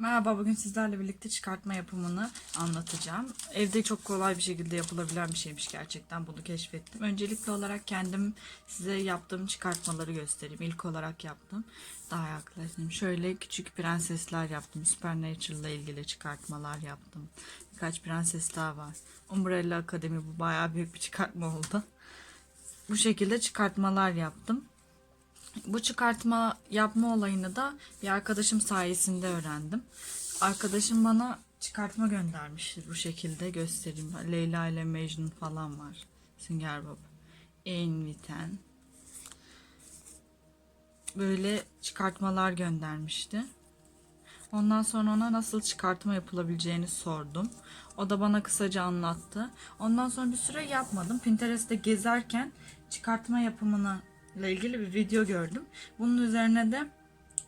Merhaba, bugün sizlerle birlikte çıkartma yapımını anlatacağım. Evde çok kolay bir şekilde yapılabilen bir şeymiş gerçekten, bunu keşfettim. Öncelikli olarak kendim size yaptığım çıkartmaları göstereyim. İlk olarak yaptım. Daha yaklaşayım. Şöyle küçük prensesler yaptım. Supernatural ile ilgili çıkartmalar yaptım. Birkaç prenses daha var. Umbrella Akademi bu bayağı büyük bir çıkartma oldu. Bu şekilde çıkartmalar yaptım. Bu çıkartma yapma olayını da bir arkadaşım sayesinde öğrendim. Arkadaşım bana çıkartma göndermişti bu şekilde göstereyim. Leyla ile Mecnun falan var. Sünger Bob. Enviten. Böyle çıkartmalar göndermişti. Ondan sonra ona nasıl çıkartma yapılabileceğini sordum. O da bana kısaca anlattı. Ondan sonra bir süre yapmadım. Pinterest'te gezerken çıkartma yapımına ile ilgili bir video gördüm. Bunun üzerine de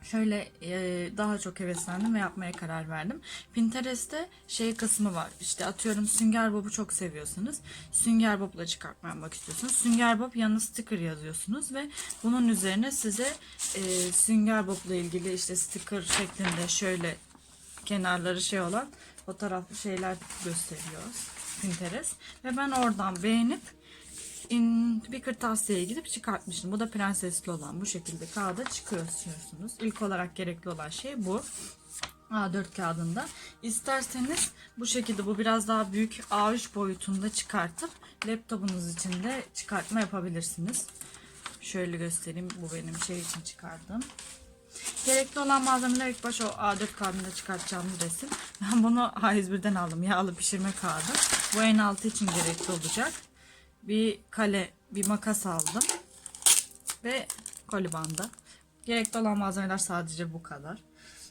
şöyle e, daha çok heveslendim ve yapmaya karar verdim. Pinterest'te şey kısmı var. İşte atıyorum Sünger Bob'u çok seviyorsunuz. Sünger Bob'la çıkartma yapmak istiyorsunuz. Sünger Bob yanına sticker yazıyorsunuz ve bunun üzerine size e, Sünger Bob'la ilgili işte sticker şeklinde şöyle kenarları şey olan fotoğraflı şeyler gösteriyor Pinterest. Ve ben oradan beğenip in, bir kırtasiyeye gidip çıkartmıştım. Bu da prensesli olan bu şekilde kağıda çıkıyorsunuz. İlk olarak gerekli olan şey bu. A4 kağıdında. İsterseniz bu şekilde bu biraz daha büyük A3 boyutunda çıkartıp laptopunuz içinde çıkartma yapabilirsiniz. Şöyle göstereyim. Bu benim şey için çıkardım. Gerekli olan malzemeler ilk baş o A4 kağıdında çıkartacağımız resim. Ben bunu A101'den aldım. Yağlı pişirme kağıdı. Bu en altı için gerekli olacak bir kale, bir makas aldım. Ve kolibanda. Gerekli olan malzemeler sadece bu kadar.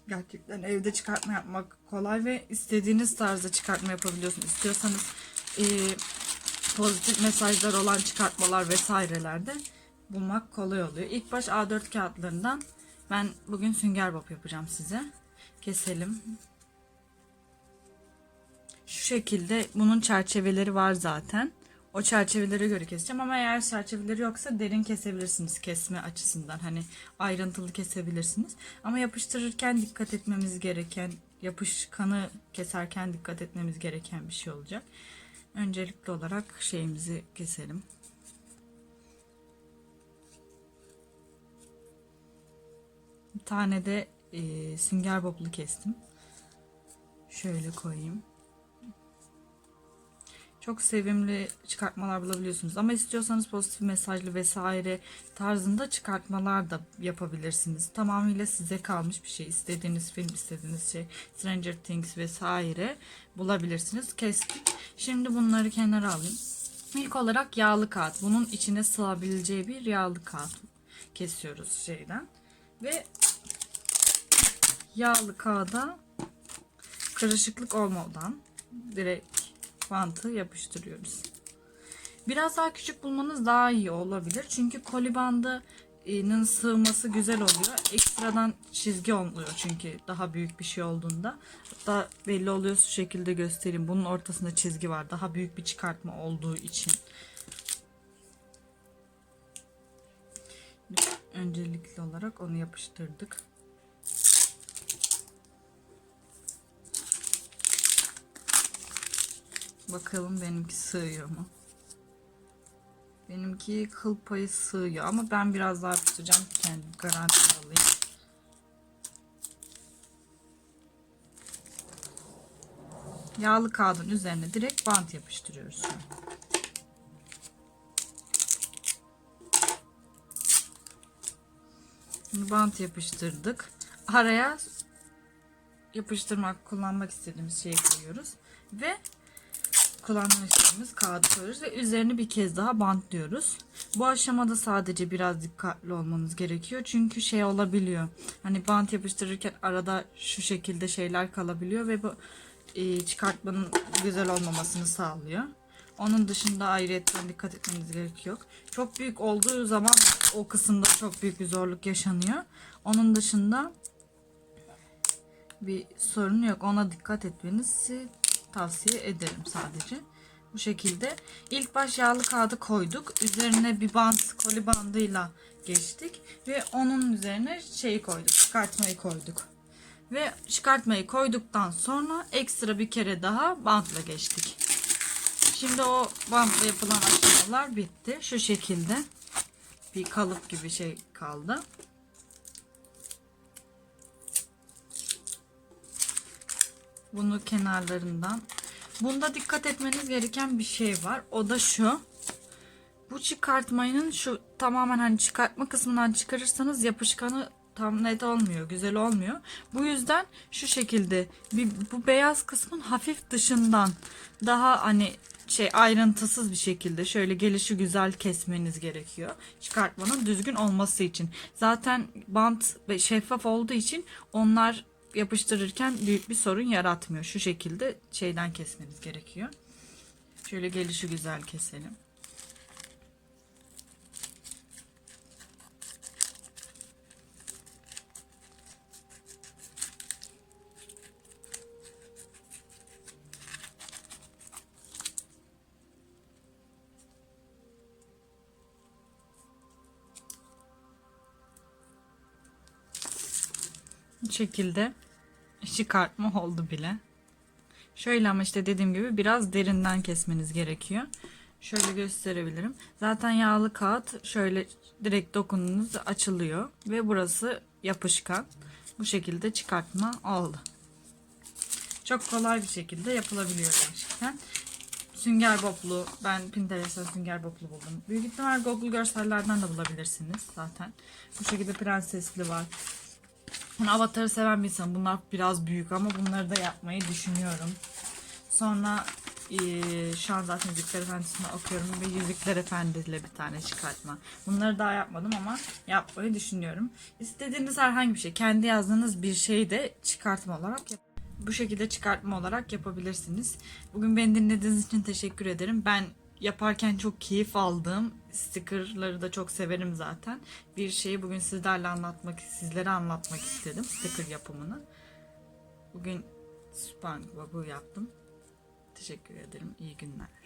Gerçekten evde çıkartma yapmak kolay ve istediğiniz tarzda çıkartma yapabiliyorsunuz. İstiyorsanız e, pozitif mesajlar olan çıkartmalar vesairelerde bulmak kolay oluyor. İlk baş A4 kağıtlarından ben bugün sünger bob yapacağım size. Keselim. Şu şekilde bunun çerçeveleri var zaten. O çerçevelere göre keseceğim ama eğer çerçeveleri yoksa derin kesebilirsiniz kesme açısından. Hani ayrıntılı kesebilirsiniz. Ama yapıştırırken dikkat etmemiz gereken, yapışkanı keserken dikkat etmemiz gereken bir şey olacak. Öncelikli olarak şeyimizi keselim. Bir tane de e, sünger boblu kestim. Şöyle koyayım. Çok sevimli çıkartmalar bulabiliyorsunuz. Ama istiyorsanız pozitif mesajlı vesaire tarzında çıkartmalar da yapabilirsiniz. Tamamıyla size kalmış bir şey. İstediğiniz film, istediğiniz şey, Stranger Things vesaire bulabilirsiniz. Kestik. Şimdi bunları kenara alayım. İlk olarak yağlı kağıt. Bunun içine sığabileceği bir yağlı kağıt kesiyoruz şeyden. Ve yağlı kağıda kırışıklık olmadan direkt bantı yapıştırıyoruz. Biraz daha küçük bulmanız daha iyi olabilir. Çünkü koli bandının sığması güzel oluyor. Ekstradan çizgi olmuyor çünkü daha büyük bir şey olduğunda. Hatta belli oluyor şu şekilde göstereyim. Bunun ortasında çizgi var. Daha büyük bir çıkartma olduğu için. Öncelikli olarak onu yapıştırdık. Bakalım benimki sığıyor mu? Benimki kıl payı sığıyor ama ben biraz daha tutacağım kendim garanti alayım. Yağlı kağıdın üzerine direkt bant yapıştırıyoruz. Şimdi bant yapıştırdık. Araya yapıştırmak, kullanmak istediğimiz şeyi koyuyoruz. Ve kullanmak kağıdı koyuyoruz ve üzerini bir kez daha bantlıyoruz. Bu aşamada sadece biraz dikkatli olmanız gerekiyor. Çünkü şey olabiliyor. Hani bant yapıştırırken arada şu şekilde şeyler kalabiliyor ve bu e, çıkartmanın güzel olmamasını sağlıyor. Onun dışında ayrıyetten dikkat etmeniz gerek yok. Çok büyük olduğu zaman o kısımda çok büyük bir zorluk yaşanıyor. Onun dışında bir sorun yok. Ona dikkat etmenizi tavsiye ederim sadece. Bu şekilde ilk baş yağlı kağıdı koyduk. Üzerine bir bant, koli bandıyla geçtik ve onun üzerine şeyi koyduk. Çıkartmayı koyduk. Ve çıkartmayı koyduktan sonra ekstra bir kere daha bantla geçtik. Şimdi o bantla yapılan aşamalar bitti. Şu şekilde bir kalıp gibi şey kaldı. Bunu kenarlarından. Bunda dikkat etmeniz gereken bir şey var. O da şu. Bu çıkartmanın şu tamamen hani çıkartma kısmından çıkarırsanız yapışkanı tam net olmuyor, güzel olmuyor. Bu yüzden şu şekilde bir, bu beyaz kısmın hafif dışından daha hani şey ayrıntısız bir şekilde şöyle gelişi güzel kesmeniz gerekiyor. Çıkartmanın düzgün olması için. Zaten bant ve şeffaf olduğu için onlar yapıştırırken büyük bir sorun yaratmıyor. Şu şekilde şeyden kesmeniz gerekiyor. Şöyle gelişi güzel keselim. Bu şekilde çıkartma oldu bile. Şöyle ama işte dediğim gibi biraz derinden kesmeniz gerekiyor. Şöyle gösterebilirim. Zaten yağlı kağıt şöyle direkt dokunduğunuzda açılıyor ve burası yapışkan. Bu şekilde çıkartma oldu. Çok kolay bir şekilde yapılabiliyor gerçekten. Sünger boblu. Ben Pinterest'ten sünger boblu buldum. Büyük ihtimal Google görsellerden de bulabilirsiniz zaten. Bu şekilde prensesli var. Ben avatarı seven bir insanım. Bunlar biraz büyük ama bunları da yapmayı düşünüyorum. Sonra eee, şu an zaten Yüzükler Efendisi'ni okuyorum ve Yüzükler Efendisi'yle bir tane çıkartma. Bunları daha yapmadım ama yapmayı düşünüyorum. İstediğiniz herhangi bir şey, kendi yazdığınız bir şeyi de çıkartma olarak yap bu şekilde çıkartma olarak yapabilirsiniz. Bugün beni dinlediğiniz için teşekkür ederim. Ben yaparken çok keyif aldım. Stickerları da çok severim zaten. Bir şeyi bugün sizlerle anlatmak, sizlere anlatmak istedim. Sticker yapımını. Bugün SpongeBob'u yaptım. Teşekkür ederim. İyi günler.